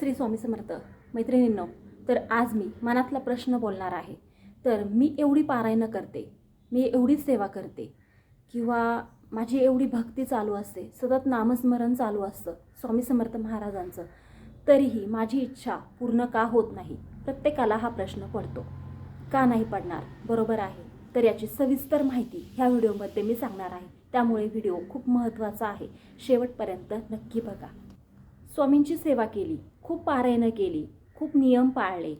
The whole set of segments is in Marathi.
श्री स्वामी समर्थ मैत्रिणींनो तर आज मी मनातला प्रश्न बोलणार आहे. तर मी एवढी पारायणं करते मी एवढी सेवा करते किंवा माझी एवढी भक्ती चालू असते सतत नामस्मरण चालू असतं स्वामी समर्थ महाराजांचं तरीही माझी इच्छा पूर्ण का होत नाही? प्रत्येकाला हा प्रश्न पडतो. का नाही पडणार? बरोबर आहे. तर याची सविस्तर माहिती ह्या व्हिडिओमध्ये मी सांगणार आहे. त्यामुळे व्हिडिओ खूप महत्त्वाचा आहे. शेवटपर्यंत नक्की बघा. स्वामींची सेवा केली. खूप पारायणं केली खूप नियम पाळले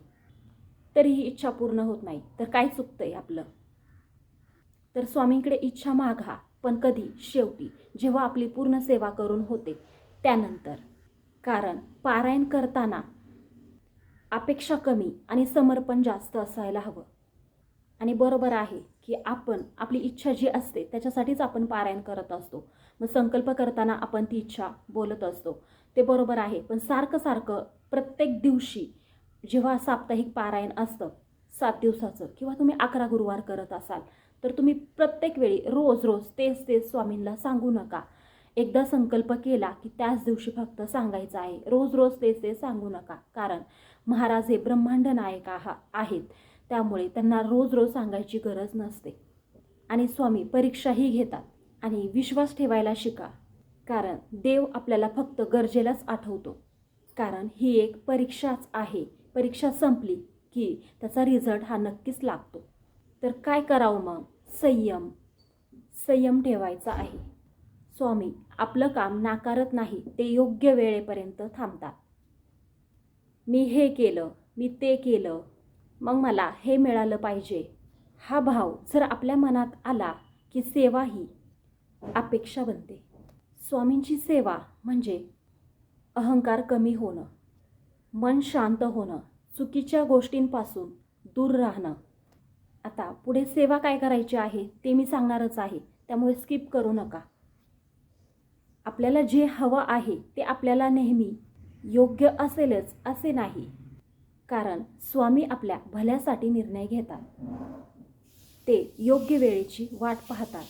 तरीही इच्छा पूर्ण होत नाही. तर काय चुकतंय आपलं? तर स्वामींकडे इच्छा मागा पण कधी? शेवटी. जेव्हा आपली पूर्ण सेवा करून होते त्यानंतर. कारण पारायण करताना अपेक्षा कमी आणि समर्पण जास्त असायला हवं. आणि बरोबर आहे की आपण आपली इच्छा जी असते त्याच्यासाठीच आपण पारायण करत असतो. मग संकल्प करताना आपण ती इच्छा बोलत असतो. ते बरोबर आहे पण सारखं सारखं प्रत्येक दिवशी जेव्हा साप्ताहिक पारायण असतं सात दिवसाचं किंवा तुम्ही अकरा गुरुवार करत असाल तर तुम्ही प्रत्येक वेळी रोज रोज तेच तेच स्वामींना सांगू नका. एकदा संकल्प केला की त्याच दिवशी फक्त सांगायचं आहे. रोज रोज तेच ते सांगू नका. कारण महाराज हे ब्रह्मांड नायक आहा आहेत. त्यामुळे त्यांना रोज रोज सांगायची गरज नसते. आणि स्वामी परीक्षाही घेतात. आणि विश्वास ठेवायला शिका. कारण देव आपल्याला फक्त गरजेलाच आठवतो. कारण ही एक परीक्षाच आहे. परीक्षा संपली की त्याचा रिझल्ट हा नक्कीच लागतो. तर काय करावं मग? संयम. संयम ठेवायचा आहे. स्वामी आपलं काम नाकारत नाही ते योग्य वेळेपर्यंत थांबतात. मी हे केलं मी ते केलं मग मला हे मिळालं पाहिजे. हा भाव जर आपल्या मनात आला की सेवा ही अपेक्षा बनते. स्वामींची सेवा म्हणजे अहंकार कमी होणं मन शांत होणं चुकीच्या गोष्टींपासून दूर राहणं. आता पुढे सेवा काय करायची आहे ते मी सांगणारच आहे त्यामुळे स्किप करू नका. आपल्याला जे हवं आहे ते आपल्याला नेहमी योग्य असेलच असे नाही कारण स्वामी आपल्या भल्यासाठी निर्णय घेतात. ते योग्य वेळेची वाट पाहतात.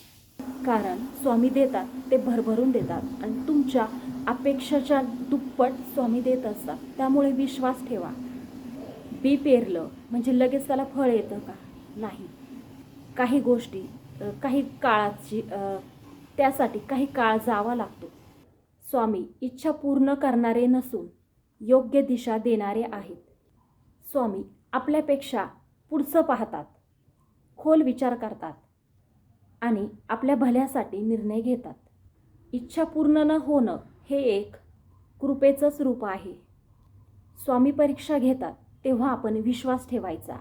कारण स्वामी देतात ते भरभरून देतात आणि तुमच्या अपेक्षेच्या दुप्पट स्वामी देत असतात. त्यामुळे विश्वास ठेवा. बी पेरलं म्हणजे लगेच त्याला फळ येतं का? नाही. काही गोष्टी काही काळाची त्यासाठी काही काळ जावा लागतो. स्वामी इच्छा पूर्ण करणारे नसून योग्य दिशा देणारे आहेत. स्वामी आपल्यापेक्षा पुढचं पाहतात. खोल विचार करतात. आणि आपल्या भल्यासाठी निर्णय घेतात. इच्छा पूर्ण न होणं हे एक कृपेचंच रूप आहे. स्वामी परीक्षा घेतात तेव्हा आपण विश्वास ठेवायचा.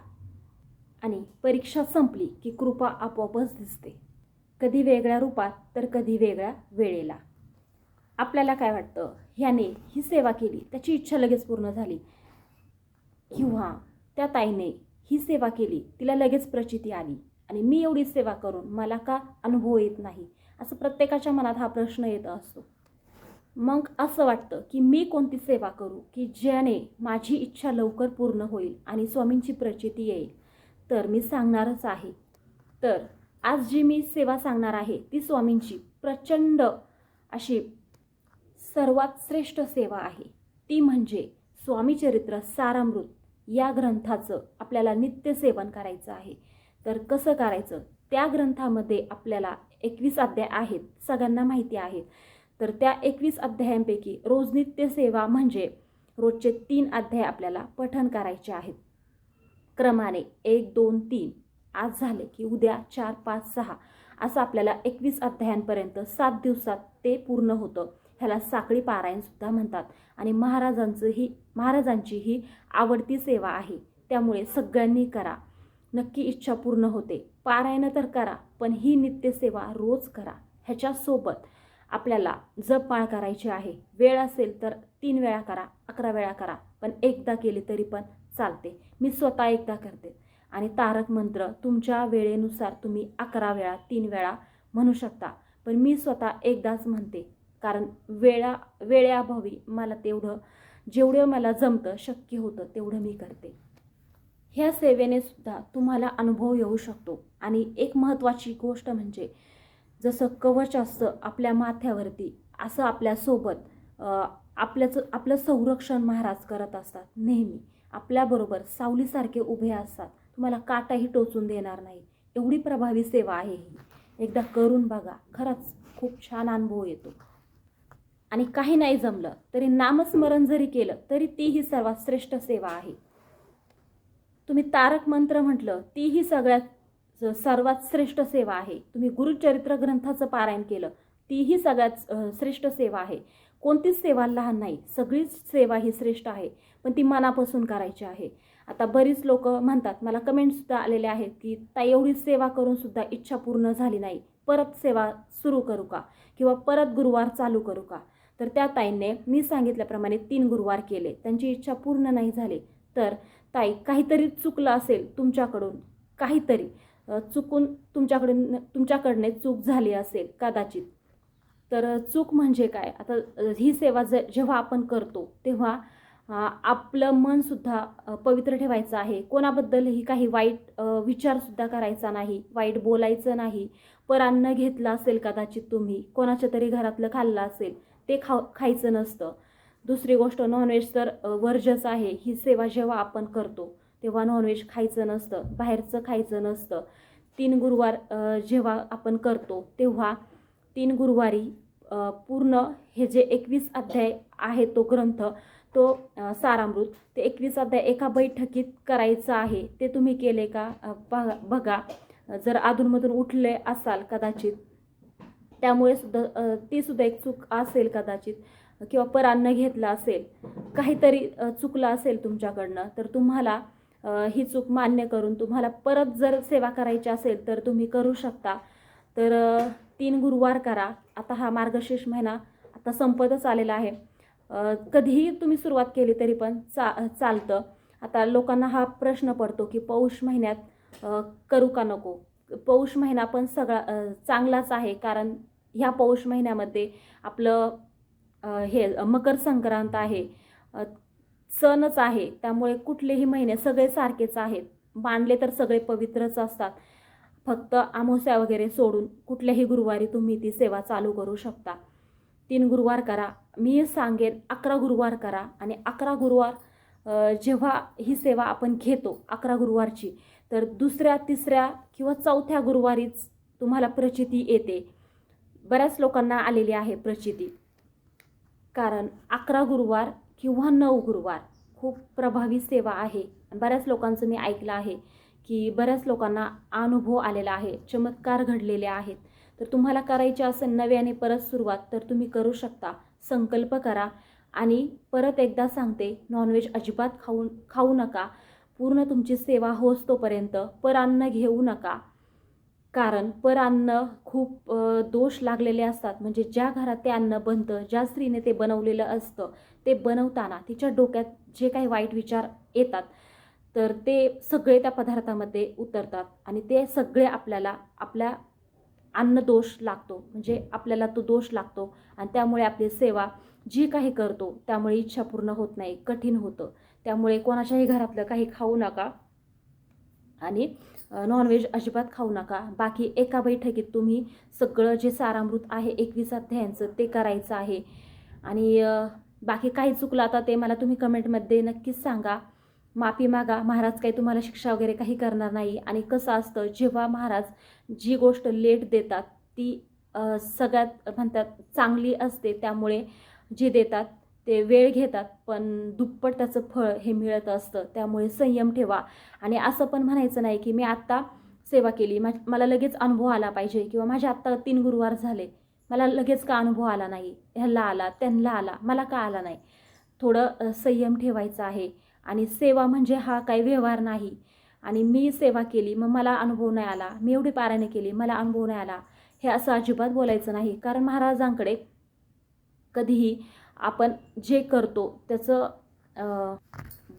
आणि परीक्षा संपली की कृपा आपोआपच दिसते. कधी वेगळ्या रूपात तर कधी वेगळ्या वेळेला. आपल्याला काय वाटतं? ह्याने ही सेवा केली त्याची इच्छा लगेच पूर्ण झाली. किंवा त्या ताईने ही सेवा केली तिला लगेच प्रचिती आली. आणि मी एवढी सेवा करून मला का अनुभव येत नाही? असं प्रत्येकाच्या मनात हा प्रश्न येत असतो. मग असं वाटतं की मी कोणती सेवा करू की ज्याने माझी इच्छा लवकर पूर्ण होईल आणि स्वामींची प्रचिती येईल? तर मी सांगणारच आहे. तर आज जी मी सेवा सांगणार आहे ती स्वामींची प्रचंड अशी सर्वात श्रेष्ठ सेवा आहे. ती म्हणजे स्वामी चरित्र सारामृत या ग्रंथाचं आपल्याला नित्य सेवन करायचं आहे. तर कसं करायचं? त्या ग्रंथामध्ये आपल्याला एकवीस अध्याय आहेत सगळ्यांना माहिती आहे तर त्या एकवीस अध्यायांपैकी रोज नित्य सेवा म्हणजे रोजचे तीन अध्याय आपल्याला पठण करायचे आहेत. क्रमाने एक दोन तीन. आज झाले की उद्या चार पाच सहा. असं आपल्याला एकवीस अध्यायांपर्यंत सात दिवसात ते पूर्ण होतं. ह्याला साखळी पारायणसुद्धा म्हणतात. आणि महाराजांचं ही महाराजांची ही आवडती सेवा आहे. त्यामुळे सगळ्यांनी करा. नक्की इच्छा पूर्ण होते. पारायणं तर करा पण ही नित्यसेवा रोज करा. ह्याच्यासोबत आपल्याला जपमाळ करायची आहे. वेळ असेल तर तीन वेळा करा अकरा वेळा करा पण एकदा केली तरी पण चालते. मी स्वतः एकदा करते. आणि तारक मंत्र तुमच्या वेळेनुसार तुम्ही अकरा वेळा तीन वेळा म्हणू शकता. पण मी स्वतः एकदाच म्हणते कारण वेळा वेळेअभावी मला तेवढं जेवढं मला जमतं शक्य होतं तेवढं मी करते. ह्या सेवेने सुद्धा तुम्हाला अनुभव येऊ शकतो. आणि एक महत्त्वाची गोष्ट म्हणजे जसं कवच असतं आपल्या माथ्यावरती असं आपल्यासोबत आपल्याचं आपलं संरक्षण महाराज करत असतात नेहमी. आपल्याबरोबर सावलीसारखे उभे असतात. तुम्हाला काटाही टोचून देणार नाही. एवढी प्रभावी सेवा आहे ही. एकदा करून बघा खरंच खूप छान अनुभव येतो. आणि काही नाही जमलं तरी नामस्मरण जरी केलं तरी तीही सर्वात श्रेष्ठ सेवा आहे. तुम्ही तारक मंत्र म्हटलं तीही सगळ्यात सर्वात श्रेष्ठ सेवा आहे. तुम्ही गुरुचरित्र ग्रंथाचं पारायण केलं तीही सगळ्यात श्रेष्ठ सेवा आहे. कोणतीच सेवा लहान नाही सगळीच सेवा ही श्रेष्ठ आहे पण ती मनापासून करायची आहे. आता बरीच लोक म्हणतात मला कमेंटसुद्धा आलेले आहेत की ताई एवढी सेवा करूनसुद्धा इच्छा पूर्ण झाली नाही परत सेवा सुरू करू का? किंवा परत गुरुवार चालू करू का? तर त्या ताईंने मी सांगितल्याप्रमाणे तीन गुरुवार केले. त्यांची इच्छा पूर्ण नाही झाली. तर ताई काहीतरी चुकलं असेल तुमच्याकडून काहीतरी. चुकून तुमच्याकडून तुमच्याकडने चूक झाली असेल कदाचित. तर चूक म्हणजे काय? आता ही सेवा ज जेव्हा आपण करतो तेव्हा आपलं मनसुद्धा पवित्र ठेवायचं आहे. कोणाबद्दलही काही वाईट विचारसुद्धा करायचा नाही वाईट बोलायचं नाही. परान्न घेतलं असेल कदाचित तुम्ही कोणाच्या तरी घरातलं खाल्लं असेल ते खा खायचं नसतं. दुसरी गोष्ट नॉनव्हेज तर वर्जस वर्जच आहे. ही सेवा जेव्हा आपण करतो तेव्हा नॉनव्हेज खायचं नसतं. बाहेरचं खायचं नसतं. तीन गुरुवार जेव्हा आपण करतो तेव्हा तीन गुरुवारी पूर्ण हे जे एकवीस अध्याय आहे तो ग्रंथ तो सारामृत ते एकवीस अध्याय एका बैठकीत करायचं आहे. ते तुम्ही केले का? बघा बघा. जर अधूनमधून उठले असाल कदाचित त्यामुळे सुद्धा ती सुद्धा एक चूक असेल कदाचित. किंवा परान्न घेतलं असेल काहीतरी चुकलं असेल तुमच्याकडनं तर तुम्हाला ही चूक मान्य करून तुम्हाला परत जर सेवा करायची असेल तर तुम्ही करू शकता. तर तीन गुरुवार करा. आता हा मार्गशीर्ष महिना आता संपतच आलेला आहे. कधीही तुम्ही सुरुवात केली तरी पण चा चालतं. आता लोकांना हा प्रश्न पडतो की पौष महिन्यात करू का नको? पौष महिना पण सगळा चांगलाच आहे कारण ह्या पौष महिन्यामध्ये आपलं हे मकर संक्रांत आहे. सणच आहे. त्यामुळे कुठलेही महिने सगळे सारखेच आहेत. मानले तर सगळे पवित्रच असतात. फक्त आमोस्या वगैरे सोडून कुठल्याही गुरुवारी तुम्ही ती सेवा चालू करू शकता. तीन गुरुवार करा. मी सांगेन अकरा गुरुवार करा. आणि अकरा गुरुवार जेव्हा ही सेवा आपण घेतो अकरा गुरुवारची तर दुसऱ्या तिसऱ्या किंवा चौथ्या गुरुवारीच तुम्हाला प्रचिती येते. बऱ्याच लोकांना आलेली आहे प्रचिती. कारण अकरा गुरुवार किंवा नऊ गुरुवार खूप प्रभावी सेवा आहे. बऱ्याच लोकांचं मी ऐकलं आहे की बऱ्याच लोकांना अनुभव आलेला आहे चमत्कार घडलेले आहेत. तर तुम्हाला करायचे असेल नव्याने परत सुरुवात तर तुम्ही करू शकता. संकल्प करा आणि परत एकदा सांगते नॉनव्हेज अजिबात खाऊ खाऊ नका. पूर्ण तुमची सेवा होस तोपर्यंत परान्न घेऊ नका. कारण पर अन्न खूप दोष लागलेले असतात. म्हणजे ज्या घरात ते अन्न बनतं ज्या स्त्रीने ते बनवलेलं असतं ते बनवताना तिच्या डोक्यात जे काही वाईट विचार येतात तर ते सगळे त्या पदार्थामध्ये उतरतात आणि ते सगळे आपल्याला आपल्या अन्न दोष लागतो. म्हणजे आपल्याला तो दोष लागतो आणि त्यामुळे आपली सेवा जी काही करतो त्यामुळे इच्छा पूर्ण होत नाही कठीण होतं. त्यामुळे कोणाच्याही घरातलं काही खाऊ नका. आणि नॉनव्हेज अजिबात खाऊ नका. बाकी एका बैठकीत तुम्ही सगळं जे सारामृत आहे एकवीस अध्यायांचं ते करायचं आहे. आणि बाकी काही चुकलं आता ते मला तुम्ही कमेंटमध्ये नक्कीच सांगा. माफी मागा. महाराज काही तुम्हाला शिक्षा वगैरे काही करणार नाही. आणि कसं असतं जेव्हा महाराज जी गोष्ट लेट देतात ती सगळ्यात म्हणतात चांगली असते त्यामुळे जे देतात ते वेळ घेतात पण दुप्पट त्याचं फळ हे मिळत असतं त्यामुळे संयम ठेवा. आणि असं पण म्हणायचं नाही की मी आत्ता सेवा केली मा मला लगेच अनुभव आला पाहिजे किंवा माझे आत्ता तीन गुरुवार झाले मला लगेच का अनुभव आला नाही? ह्याला आला त्यांना आला मला का आला नाही? थोडं संयम ठेवायचा आहे. आणि सेवा म्हणजे हा काही व्यवहार नाही. आणि मी सेवा केली मग मला अनुभव नाही आला. मी एवढी पारायणे केली मला अनुभव नाही आला. हे असं अजिबात बोलायचं नाही. कारण महाराजांकडे कधीही आपण जे करतो त्याचं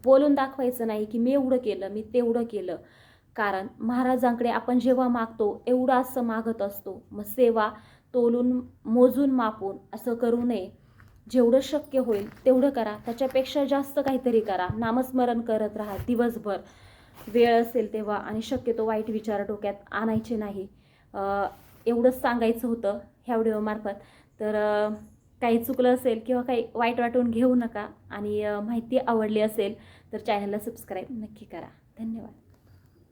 बोलून दाखवायचं नाही की मी एवढं केलं मी तेवढं केलं. कारण महाराजांकडे आपण जेव्हा मागतो एवढं असं मागत असतो. मग सेवा तोलून मोजून मापून असं करू नये. जेवढं शक्य होईल तेवढं करा. त्याच्यापेक्षा जास्त काहीतरी करा. नामस्मरण करत राहा दिवसभर. वेळ असेल तेव्हा आणि शक्यतो वाईट विचार डोक्यात आणायचे नाही. एवढंच सांगायचं होतं ह्या व्हिडिओमार्फत. तर काही चुकलं असेल किंवा काही वाईट वाटून घेऊ नका आणि माहिती आवडली असेल तर चॅनलला सबस्क्राईब नक्की करा. धन्यवाद.